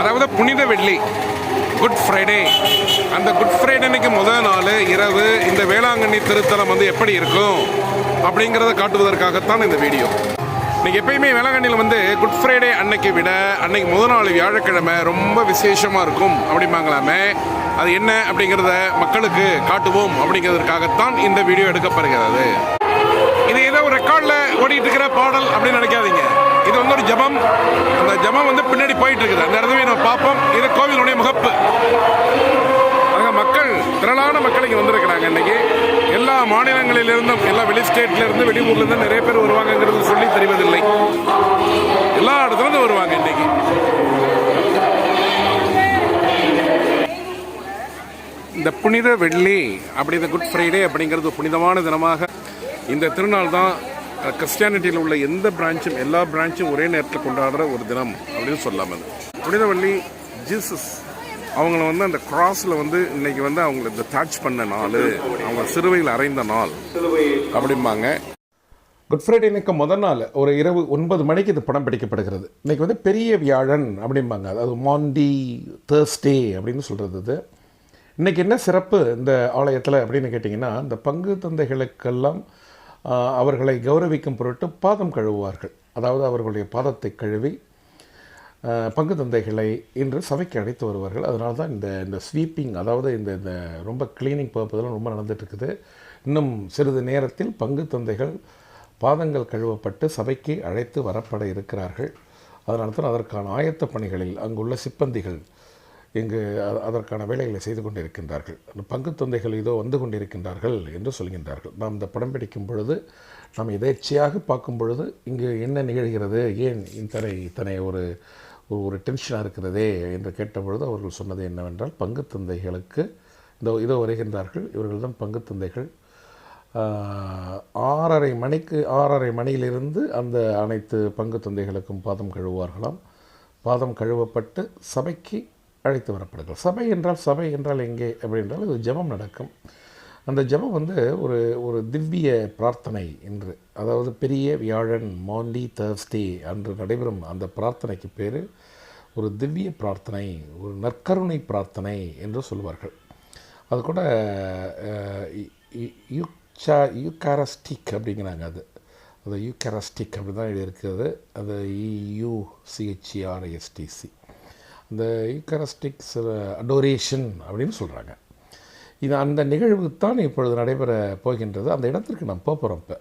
அதாவது புனித வெள்ளி குட் ஃப்ரைடே அந்த குட் ஃப்ரைடே அன்னைக்கு முதல் நாள் இரவு இந்த வேளாங்கண்ணி திருத்தலம் வந்து எப்படி இருக்கும் அப்படிங்கிறத காட்டுவதற்காகத்தான் இந்த வீடியோ. இன்றைக்கி எப்பயுமே வேளாங்கண்ணியில் வந்து குட் ஃப்ரைடே அன்னைக்கு விட அன்னைக்கு முதல் நாள் வியாழக்கிழமை ரொம்ப விசேஷமாக இருக்கும் அப்படிம்பாங்களாமே. அது என்ன அப்படிங்கிறத மக்களுக்கு காட்டுவோம் அப்படிங்கிறதுக்காகத்தான் இந்த வீடியோ எடுக்கப்படுகிறது. இது ஏதோ ஒரு ரெக்கார்டில் ஓடிட்டு இருக்கிற பாடல் அப்படின்னு நினைக்காதீங்க. இது வந்து ஒரு ஜபம். அந்த ஜபம் வந்து பின்னாடி போயிட்டு இருக்குது அந்த இடத்துல நம்ம பார்ப்போம். இது கோவிலுடைய முகப்பு. அங்கே மக்கள் திரளான மக்கள் இங்கே வந்திருக்கிறாங்க இன்னைக்கு. எல்லா மாநிலங்களிலிருந்தும் எல்லா வெளி ஸ்டேட்லேருந்து வெளியூர்லேருந்து நிறைய பேர் வருவாங்கங்கிறது சொல்லி தெரிவதில்லை. எல்லா இடத்துலேருந்து வருவாங்க இன்னைக்கு. இந்த புனித வெள்ளி அப்படி இந்த குட் ஃப்ரைடே அப்படிங்கிறது ஒரு புனிதமான தினமாக இந்த திருநாள் தான் கிறிஸ்டியானிட்டியில் உள்ள எந்த பிரான்ச்சும் எல்லா பிரான்ச்சும் ஒரே நேரத்தில் கொண்டாடுற ஒரு தினம் அப்படின்னு சொல்லாமல் புனிதவள்ளி ஜீசஸ் அவங்கள வந்து அந்த கிராஸில் வந்து இன்னைக்கு வந்து அவங்களை இந்த டச் பண்ண நாள் அவங்க சிறுவையில் அறைந்த நாள் அப்படிம்பாங்க. குட் ஃப்ரைடே ஃப்ரைடேனுக்கு முதல் நாள் ஒரு இரவு ஒன்பது மணிக்கு இது படம் பிடிக்கப்படுகிறது. இன்றைக்கி வந்து பெரிய வியாழன் அப்படிம்பாங்க. அதாவது மாண்டி தேர்ஸ்டே அப்படின்னு சொல்கிறது இது. இன்றைக்கி என்ன சிறப்பு இந்த ஆலயத்தில் அப்படின்னு கேட்டிங்கன்னா இந்த பங்கு தந்தைகளுக்கெல்லாம் அவர்களை கௌரவிக்கும் பொருட்டு பாதம் கழுவுவார்கள். அதாவது அவர்களுடைய பாதத்தை கழுவி பங்கு தந்தைகளை இன்று சபைக்கு அழைத்து வருவார்கள். அதனால தான் இந்த இந்த ஸ்வீப்பிங் அதாவது இந்த இந்த ரொம்ப க்ளீனிங் பர்பஸ்லாம் ரொம்ப நடந்துகிட்ருக்குது. இருக்குது இன்னும் சிறிது நேரத்தில் பங்கு தந்தைகள் பாதங்கள் கழுவப்பட்டு சபைக்கு அழைத்து வரப்பட இருக்கிறார்கள். அதனால தான் அதற்கான ஆயத்த பணிகளில் அங்குள்ள சிப்பந்திகள் இங்கு அதற்கான வேலைகளை செய்து கொண்டிருக்கின்றார்கள். அந்த பங்கு தொந்தைகள் இதோ வந்து கொண்டிருக்கின்றார்கள் என்று சொல்கின்றார்கள். நாம் இந்த படம் பிடிக்கும் பொழுது நாம் எதேச்சையாக பார்க்கும் பொழுது இங்கு என்ன நிகழ்கிறது? ஏன் இத்தனை இத்தனை ஒரு ஒரு- ஒரு டென்ஷனாக இருக்கிறதே என்று கேட்டபொழுது அவர்கள் சொன்னது என்னவென்றால் பங்கு தந்தைகளுக்கு இந்த இதோ வருகின்றார்கள். இவர்கள் தான் பங்கு தந்தைகள் ஆறரை மணிக்கு ஆறரை மணியிலிருந்து அந்த அனைத்து பங்கு தந்தைகளுக்கும் பாதம் கழுவுவார்களாம். பாதம் கழுவப்பட்டு சபைக்கு அழைத்து வரப்படுகிறது. சபை என்றால் சபை என்றால் எங்கே அப்படின்றால் ஒரு ஜெபம் நடக்கும். அந்த ஜெபம் வந்து ஒரு ஒரு திவ்ய பிரார்த்தனை என்று அதாவது பெரிய வியாழன் மாண்டி தேர்ஸ்டே அன்று நடைபெறும் அந்த பிரார்த்தனைக்கு பேர் ஒரு திவ்ய பிரார்த்தனை ஒரு நற்கருணை பிரார்த்தனை என்று சொல்வார்கள். அது கூட யூச்சா யூகாரஸ்டிக் அப்படிங்கிறாங்க அது. அது யூகாரஸ்டிக் அப்படி தான் எழுதியிருக்கிறது. அது E இந்த ஈக்கரஸ்டிக் அடோரேஷன் அப்படின்னு சொல்கிறாங்க இது அந்த நிகழ்வு தான் இப்பொழுது நடைபெற போகின்றது. அந்த இடத்திற்கு நாம் போகிறோம் இப்போ.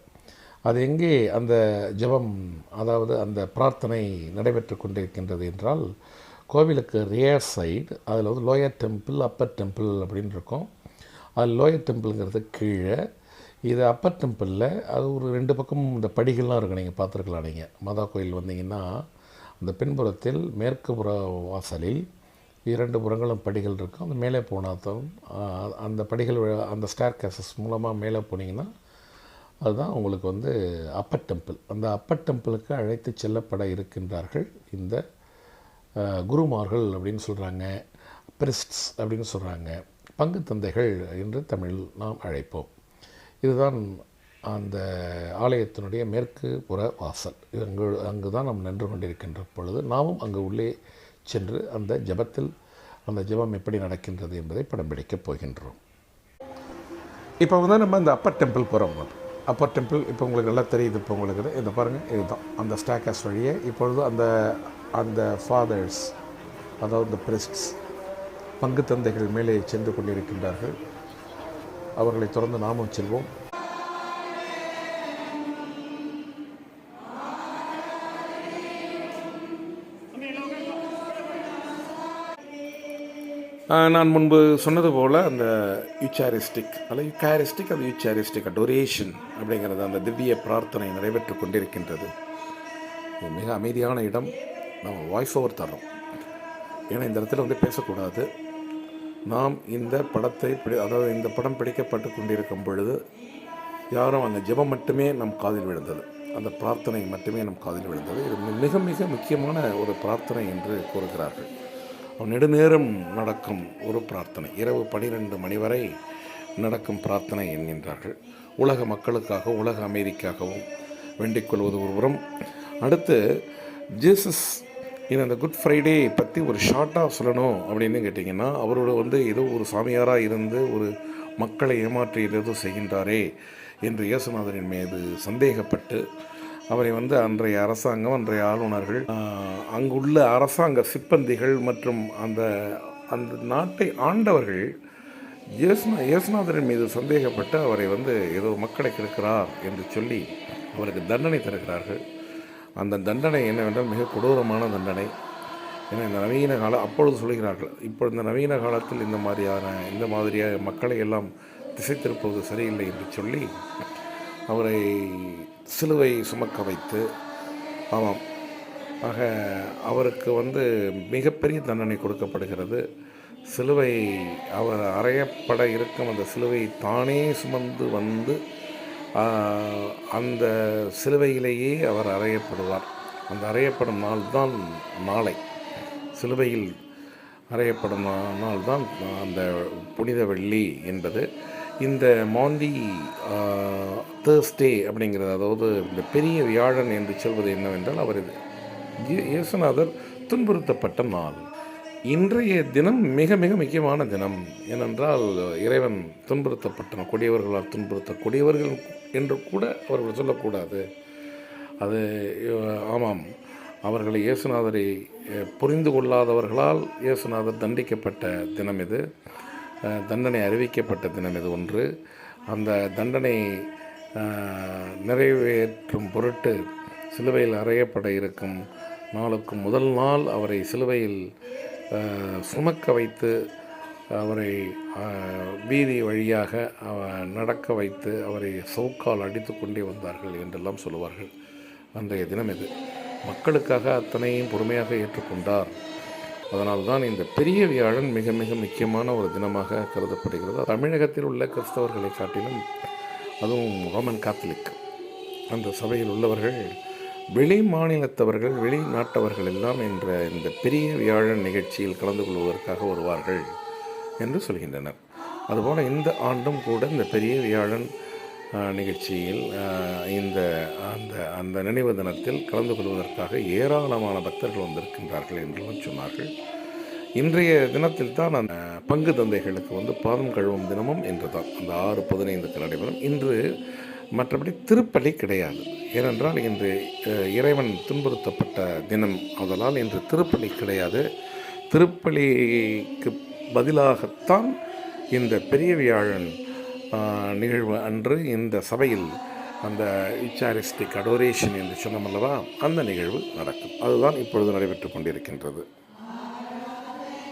அது எங்கே அந்த ஜெபம் அதாவது அந்த பிரார்த்தனை நடைபெற்று கொண்டிருக்கின்றது என்றால் கோவிலுக்கு ரியர் சைடு அதில் வந்து லோயர் டெம்பிள் அப்பர் டெம்பிள் அப்படின்னு இருக்கும். அது லோயர் டெம்பிள்ங்கிறது கீழே. இது அப்பர் டெம்பிளில் அது ஒரு ரெண்டு பக்கமும் இந்த படிகள்லாம் இருக்கும். நீங்கள் பார்த்துருக்கலாம் நீங்கள் மாதா கோயில் வந்தீங்கன்னா அந்த பின்புறத்தில் மேற்கு புற வாசலில் இரண்டு புறங்களும் படிகள் இருக்கும். அந்த மேலே போனாதான் அந்த படிகள் அந்த ஸ்டார் கேசஸ் மூலமாக மேலே போனீங்கன்னா அதுதான் உங்களுக்கு வந்து அப்பர் டெம்பிள் அந்த அப்பர் டெம்பிளுக்கு அழைத்து செல்லப்பட இருக்கின்றார்கள் இந்த குருமார்கள் அப்படின்னு சொல்கிறாங்க பிரிஸ்ட்ஸ் அப்படின்னு சொல்கிறாங்க பங்கு தந்தைகள் என்று தமிழில் நாம் அழைப்போம். இதுதான் அந்த ஆலயத்தினுடைய மேற்கு புற வாசல். அங்கு அங்கு தான் நாம் நின்று கொண்டிருக்கின்ற பொழுது நாமும் அங்கு உள்ளே சென்று அந்த ஜெபத்தில் அந்த ஜெபம் எப்படி நடக்கின்றது என்பதை படம் பிடிக்கப் போகின்றோம். இப்போ வந்து நம்ம இந்த அப்பர் டெம்பிள் போகிறோம் அப்பர் டெம்பிள் இப்போ உங்களுக்கு நல்லா தெரியுது இப்போ உங்களுக்கு இதை பாருங்கள் இதுதான். அந்த ஸ்டாக்கஸ் வழியே இப்பொழுது அந்த அந்த ஃபாதர்ஸ் அதாவது இந்த பிரிஸ்ட்ஸ் பங்கு தந்தைகள் மேலே சென்று கொண்டிருக்கின்றார்கள். அவர்களை தொடர்ந்து நாமும் செல்வோம். நான் முன்பு சொன்னது போல் அந்த யூச்சாரிஸ்டிக் அல்ல யூக்காரிஸ்டிக் அது யூச்சாரிஸ்டிக் டொரேஷன் அப்படிங்கிறது அந்த திவ்ய பிரார்த்தனை நடைபெற்று கொண்டிருக்கின்றது. இது மிக அமைதியான இடம். நம்ம வாய்ஸ் ஓவர் தர்றோம். ஏன்னா இந்த இடத்துல வந்து பேசக்கூடாது. நாம் இந்த படத்தை பிடி அதாவது இந்த படம் பிடிக்கப்பட்டு கொண்டிருக்கும் பொழுது யாரும் அந்த ஜெபம் மட்டுமே நம் காதில் விழுந்தது. அந்த பிரார்த்தனை மட்டுமே நம் காதில் விழுந்தது. இது மிக மிக முக்கியமான ஒரு பிரார்த்தனை என்று கூறுகிறார்கள். நெடுநேரம் நடக்கும் ஒரு பிரார்த்தனை. இரவு பனிரெண்டு மணி வரை நடக்கும் பிரார்த்தனை என்கின்றார்கள். உலக மக்களுக்காக உலக அமைதிக்காகவும் வேண்டிக் கொள்வது ஒருபுறம். அடுத்து ஜீசஸ் இது அந்த குட் ஃப்ரைடே பற்றி ஒரு ஷார்ட்டாக சொல்லணும் அப்படின்னு கேட்டிங்கன்னா அவரோட வந்து ஏதோ ஒரு சாமியாராக இருந்து ஒரு மக்களை ஏமாற்றி ஏதோ செய்கின்றாரே என்று இயேசுநாதரின் மீது சந்தேகப்பட்டு அவரை வந்து அன்றைய அரசாங்கம் அன்றைய ஆளுநர்கள் அங்குள்ள அரசாங்க சிப்பந்திகள் மற்றும் அந்த அந்த நாட்டை ஆண்டவர்கள் இயேசுநா இயேசுநாதரின் மீது சந்தேகப்பட்டு அவரை வந்து ஏதோ மக்களை கெடுக்கிறார் என்று சொல்லி அவருக்கு தண்டனை தருகிறார்கள். அந்த தண்டனை என்னவென்றால் மிக கொடூரமான தண்டனை. ஏன்னா இந்த நவீன காலம் அப்பொழுது சொல்கிறார்கள் இப்போ இந்த நவீன காலத்தில் இந்த மாதிரியான இந்த மாதிரியாக மக்களை எல்லாம் திசை திருப்புவது சரியில்லை என்று சொல்லி அவரை சிலுவை சுமக்க வைத்து ஆமாம் ஆக அவருக்கு வந்து மிகப்பெரிய தண்டனை கொடுக்கப்படுகிறது. சிலுவை அவர் அறையப்பட இருக்கும் அந்த சிலுவை தானே சுமந்து வந்து அந்த சிலுவையிலேயே அவர் அறையப்படுவார். அந்த அறையப்படும் நாள் தான் நாளை. சிலுவையில் அறையப்படும் நாள் தான் அந்த புனித வெள்ளி என்பது. இந்த மாந்தி தேர்ஸ்டே அப்படிங்கிறது அதாவது இந்த பெரிய வியாழன் என்று சொல்வது என்னவென்றால் அவர் இது. இயேசுநாதர் துன்புறுத்தப்பட்ட நாள். இன்றைய தினம் மிக மிக முக்கியமான தினம். ஏனென்றால் இறைவன் துன்புறுத்தப்பட்ட கொடியவர்களால் துன்புறுத்த கொடியவர்கள் என்று கூட அவர்கள் சொல்லக்கூடாது. அது ஆமாம். அவர்களை இயேசுநாதரை புரிந்து கொள்ளாதவர்களால் இயேசுநாதர் தண்டிக்கப்பட்ட தினம் இது. தண்டனை அறிவிக்கப்பட்ட தினம் இது ஒன்று. அந்த தண்டனை நிறைவேற்றும் பொருட்டு சிலுவையில் அறையப்பட இருக்கும் நாளுக்கு முதல் நாள் அவரை சிலுவையில் சுமக்க வைத்து அவரை வீதி வழியாக நடக்க வைத்து அவரை சவுக்கால் அடித்து கொண்டே வந்தார்கள் என்றெல்லாம் சொல்லுவார்கள். அன்றைய தினம் இது. மக்களுக்காக அத்தனையும் பொறுமையாக ஏற்றுக்கொண்டார். அதனால்தான் இந்த பெரிய வியாழன் மிக மிக முக்கியமான ஒரு தினமாக கருதப்படுகிறது. தமிழகத்தில் உள்ள கிறிஸ்தவர்களை காட்டிலும் அதுவும் ரோமன் காத்தலிக். அந்த சபையில் உள்ளவர்கள் வெளி மாநிலத்தவர்கள் வெளிநாட்டவர்கள் எல்லாம் என்ற இந்த பெரிய வியாழன் நிகழ்ச்சியில் கலந்து கொள்வதற்காக வருவார்கள் என்று சொல்கின்றனர். அதுபோல் இந்த ஆண்டும் கூட இந்த பெரிய வியாழன் நிகழ்ச்சியில் இந்த அந்த அந்த நினைவு தினத்தில் கலந்து கொள்வதற்காக ஏராளமான பக்தர்கள் வந்திருக்கின்றார்கள் என்றும் சொன்னார்கள். இன்றைய தினத்தில் தான் அந்த பங்கு தந்தைகளுக்கு வந்து பாதம் கழுவும் தினமும் இன்று தான் அந்த ஆறு பதினைந்துக்கு நடைபெறும் இன்று மற்றபடி திருப்பலி கிடையாது. ஏனென்றால் இன்று இறைவன் துன்புறுத்தப்பட்ட தினம். அதனால் இன்று திருப்பலி கிடையாது. திருப்பலிக்கு பதிலாகத்தான் இந்த பெரிய வியாழன் நிகழ்வு அன்று இந்த சபையில் அந்த இச்சாரிஸ்டிக் அடோரேஷன் என்று சொன்னோம் அல்லவா அந்த நிகழ்வு நடக்கும். அதுதான் இப்பொழுது நடைபெற்று கொண்டிருக்கின்றது.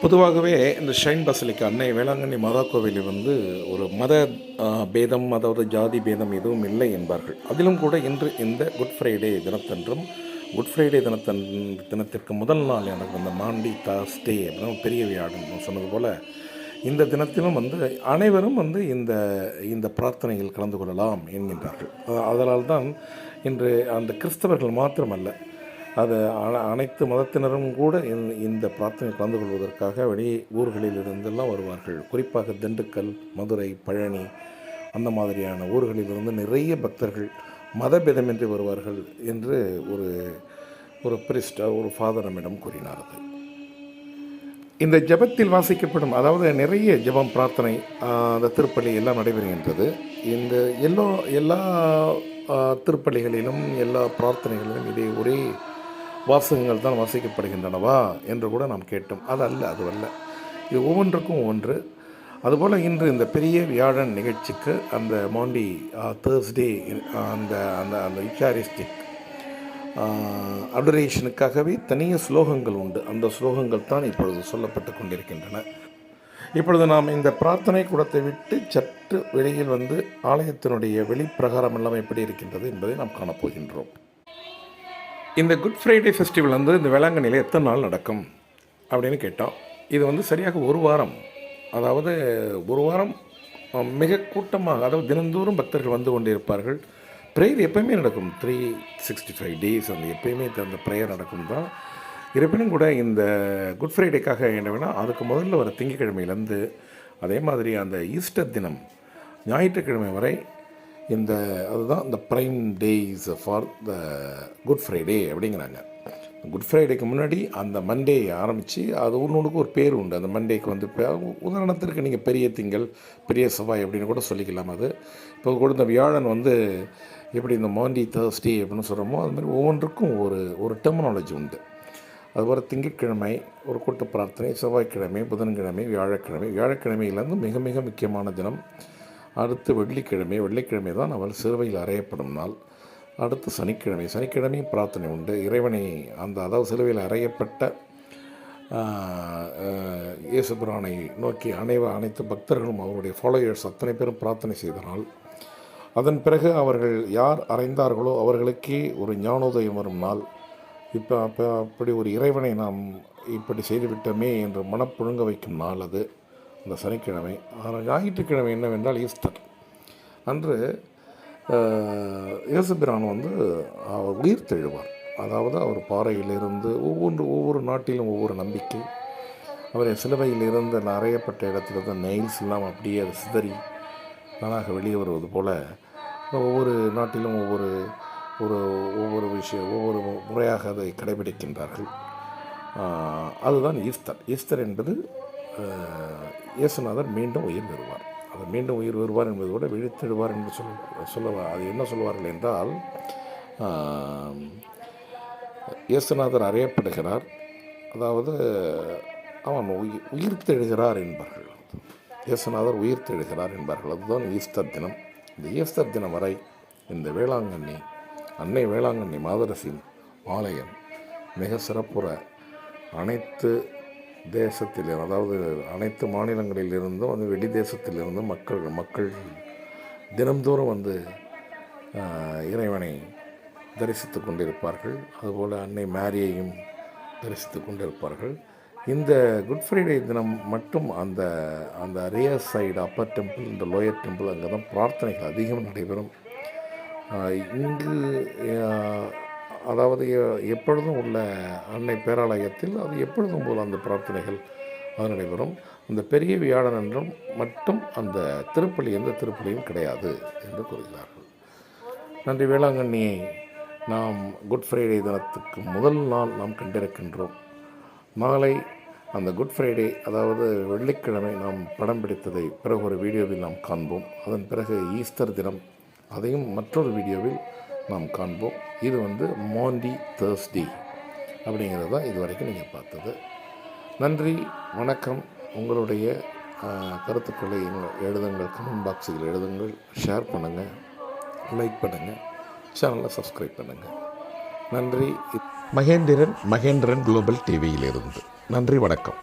பொதுவாகவே இந்த ஷைன் பசலிக்கு அன்னை வேளாங்கண்ணி மாதா கோவிலில் வந்து ஒரு மத பேதம் அதாவது ஜாதி பேதம் எதுவும் இல்லை என்பார்கள். அதிலும் கூட இன்று இந்த குட் ஃப்ரைடே தினத்தன்றும் குட் ஃப்ரைடே தினத்தன் தினத்திற்கு முதல் நாள் எனக்கு அந்த மாண்டி தாஸ்டே அப்படின்னு பெரிய வியாழன் சொன்னது போல் இந்த தினத்திலும் வந்து அனைவரும் வந்து இந்த இந்த பிரார்த்தனையில் கலந்து கொள்ளலாம் என்கின்றார்கள். அதனால் தான் இன்று அந்த கிறிஸ்தவர்கள் மாத்திரமல்ல அது அனைத்து மதத்தினரும் கூட இந்த- இந்த பிரார்த்தனை கலந்து கொள்வதற்காக வெளி ஊர்களில் இருந்தெல்லாம் வருவார்கள். குறிப்பாக திண்டுக்கல் மதுரை பழனி அந்த மாதிரியான ஊர்களிலிருந்து நிறைய பக்தர்கள் மதபேதமின்றி வருவார்கள் என்று ஒரு ஒரு பிரிஸ்டர் ஒரு ஃபாதர் நம்மிடம் கூறினார் அது. இந்த ஜெபத்தில் வாசிக்கப்படும் அதாவது நிறைய ஜெபம் பிரார்த்தனை அந்த திருப்பலி எல்லாம் நடைபெறுகின்றது. இந்த எல்லா எல்லா திருப்பள்ளிகளிலும் திருப்பலிகளிலும் எல்லா பிரார்த்தனைகளிலும் இதே ஒரே வாசகங்கள் தான் வாசிக்கப்படுகின்றனவா என்று கூட நாம் கேட்டோம். அது அல்ல அது அல்ல. இது ஒவ்வொன்றுக்கும் ஒன்று அதுபோல் இன்று இந்த பெரிய வியாழன் நிகழ்ச்சிக்கு அந்த மாண்டி தேர்ஸ்டே அந்த அந்த அந்த இச்சாரிஸ்டிக் அடரேஷனுக்காகவே தனிய ஸ்லோகங்கள் உண்டு. அந்த ஸ்லோகங்கள் தான் இப்பொழுது சொல்லப்பட்டு கொண்டிருக்கின்றன. இப்பொழுது நாம் இந்த பிரார்த்தனை கூடத்தை விட்டு சற்று வெளியில் வந்து ஆலயத்தினுடைய வெளிப்பிரகாரம் எல்லாம் எப்படி இருக்கின்றது என்பதை நாம் காணப்போகின்றோம் இந்த குட் ஃப்ரைடே ஃபெஸ்டிவல் வந்து இந்த வேளாங்கண்ணியில் எத்தனை நாள் நடக்கும் அப்படின்னு கேட்டோம் இது வந்து சரியாக ஒரு வாரம். அதாவது ஒரு வாரம் மிக கூட்டமாக அதாவது தினந்தோறும் பக்தர்கள் வந்து கொண்டிருப்பார்கள். ப்ரேயர் எப்பயுமே நடக்கும். த்ரீ சிக்ஸ்டி ஃபைவ் டேஸ் அந்த எப்பயுமே அந்த ப்ரேயர் நடக்கும் தான் இருப்பினும் கூட இந்த குட் ஃப்ரைடேக்காக என்ன வேணால் அதுக்கு முதல்ல வர திங்கக்கிழமையிலேருந்து அதே மாதிரி அந்த ஈஸ்டர் தினம் ஞாயிற்றுக்கிழமை வரை இந்த அதுதான் இந்த prime days for the Good Friday அப்படிங்கிறாங்க. குட் ஃப்ரைடேக்கு முன்னாடி அந்த மண்டே ஆரம்பித்து அது ஒன்று ஒன்றுக்கு ஒரு பேர் உண்டு. அந்த மண்டேக்கு வந்து இப்போ உதாரணத்திற்கு நீங்கள் பெரிய திங்கள் பெரிய செவ்வாய் அப்படின்னு கூட சொல்லிக்கலாம் அது. இப்போ கூட இந்த வியாழன் வந்து எப்படி இந்த மாண்டி தேர்ஸ்டே அப்படின்னு சொல்கிறோமோ அது மாதிரி ஒவ்வொன்றுக்கும் ஒரு ஒரு டெர்மினாலஜி உண்டு. அதுபோல் திங்கட்கிழமை ஒரு கூட்டு பிரார்த்தனை செவ்வாய்க்கிழமை புதன்கிழமை வியாழக்கிழமை. வியாழக்கிழமையிலேருந்து மிக மிக முக்கியமான தினம். அடுத்து வெள்ளிக்கிழமை வெள்ளிக்கிழமை தான் அவள் சிறுவையில் அறையப்படும் நாள். அடுத்து சனிக்கிழமை சனிக்கிழமையும் பிரார்த்தனை உண்டு. இறைவனை அந்த அதாவது சிலுவையில் அறையப்பட்ட இயேசுபுரானை நோக்கி அனைவ அனைத்து பக்தர்களும் அவருடைய ஃபாலோயர்ஸ் அத்தனை பேரும் பிரார்த்தனை செய்தனால் அதன் பிறகு அவர்கள் யார் அறைந்தார்களோ அவர்களுக்கே ஒரு ஞானோதயம் வரும் நாள். இப்போ அப்போ அப்படி ஒரு இறைவனை நாம் இப்படி செய்துவிட்டோமே என்று மனப்புழுங்க வைக்கும் நாள் அது அந்த சனிக்கிழமை. ஆனால் ஞாயிற்றுக்கிழமை என்னவென்றால் ஈஸ்டர். அன்று இயேசுபிரான் வந்து அவர் உயிர் தெழுவார். அதாவது அவர் பாறையிலிருந்து ஒவ்வொன்று ஒவ்வொரு நாட்டிலும் ஒவ்வொரு நம்பிக்கை. அவரை சிலுவையிலிருந்து அறையப்பட்ட இடத்துல தான் நெயில்ஸ் எல்லாம் அப்படியே அது சிதறி தானாக வெளியே வருவது போல் ஒவ்வொரு நாட்டிலும் ஒவ்வொரு ஒரு ஒவ்வொரு விஷயம் ஒவ்வொரு முறையாக அதை கடைபிடிக்கின்றார்கள். அதுதான் ஈஸ்டர் ஈஸ்டர் என்பது இயேசுநாதர் மீண்டும் உயிர் வருவார் அது மீண்டும் உயிர் வருவார் என்பதை விட விழித்தெழுவார் என்று சொல் சொல்லுவார் அது என்ன சொல்வார்கள் என்றால் இயேசுநாதர் அறியப்படுகிறார். அதாவது அவன் உயிர் உயிர்த்தெழுகிறார் என்பார்கள். இயேசுநாதர் உயிர்த்தெழுகிறார் என்பார்கள். அதுதான் ஈஸ்டர் தினம். இந்த ஈஸ்டர் தினம் வரை இந்த வேளாங்கண்ணி அன்னை வேளாங்கண்ணி மாதரசின் ஆலயம் மிக சிறப்புற அனைத்து தேசத்திலும் அதாவது அனைத்து மாநிலங்களிலிருந்தும் வந்து வெளி தேசத்திலிருந்தும் மக்கள் மக்கள் தினம்தோறும் வந்து இறைவனை தரிசித்து கொண்டிருப்பார்கள். அதுபோல் அன்னை மேரியையும் தரிசித்து கொண்டிருப்பார்கள். இந்த குட் ஃப்ரைடே தினம் மட்டும் அந்த அந்த ரியர் சைடு அப்பர் டெம்பிள் இந்த லோயர் டெம்பிள் அங்கே தான் பிரார்த்தனைகள் அதிகம் நடைபெறும். இங்கு அதாவது எப்பொழுதும் உள்ள அன்னை பேராலயத்தில் அது எப்பொழுதும் போல் அந்த பிரார்த்தனைகள் அது நடைபெறும். அந்த பெரிய வியாழன் என்றும் மட்டும் அந்த திருப்பலி எந்த திருப்பலியும் கிடையாது என்று கூறுகிறார்கள். நன்றி வேளாங்கண்ணியை நாம் குட் ஃப்ரைடே தினத்துக்கு முதல் நாள் நாம் கண்டிருக்கின்றோம். நாளை அந்த குட் ஃப்ரைடே அதாவது வெள்ளிக்கிழமை நாம் படம் பிடித்ததை பிறகு ஒரு வீடியோவில் நாம் காண்போம். அதன் பிறகு ஈஸ்டர் தினம் அதையும் மற்றொரு வீடியோவில் நாம் காண்போம். இது வந்து மாண்டி தேர்ஸ்டே அப்படிங்கிறது தான் இது வரைக்கும் நீங்கள் பார்த்தது. நன்றி வணக்கம். உங்களுடைய கருத்துக்களை எழுதுங்கள் கமெண்ட் பாக்ஸில் எழுதுங்கள். ஷேர் பண்ணுங்கள் லைக் பண்ணுங்கள் சேனலை சப்ஸ்கிரைப் பண்ணுங்கள் நன்றி. மகேந்திரன் மகேந்திரன் குளோபல் டிவியிலிருந்து நன்றி வணக்கம்.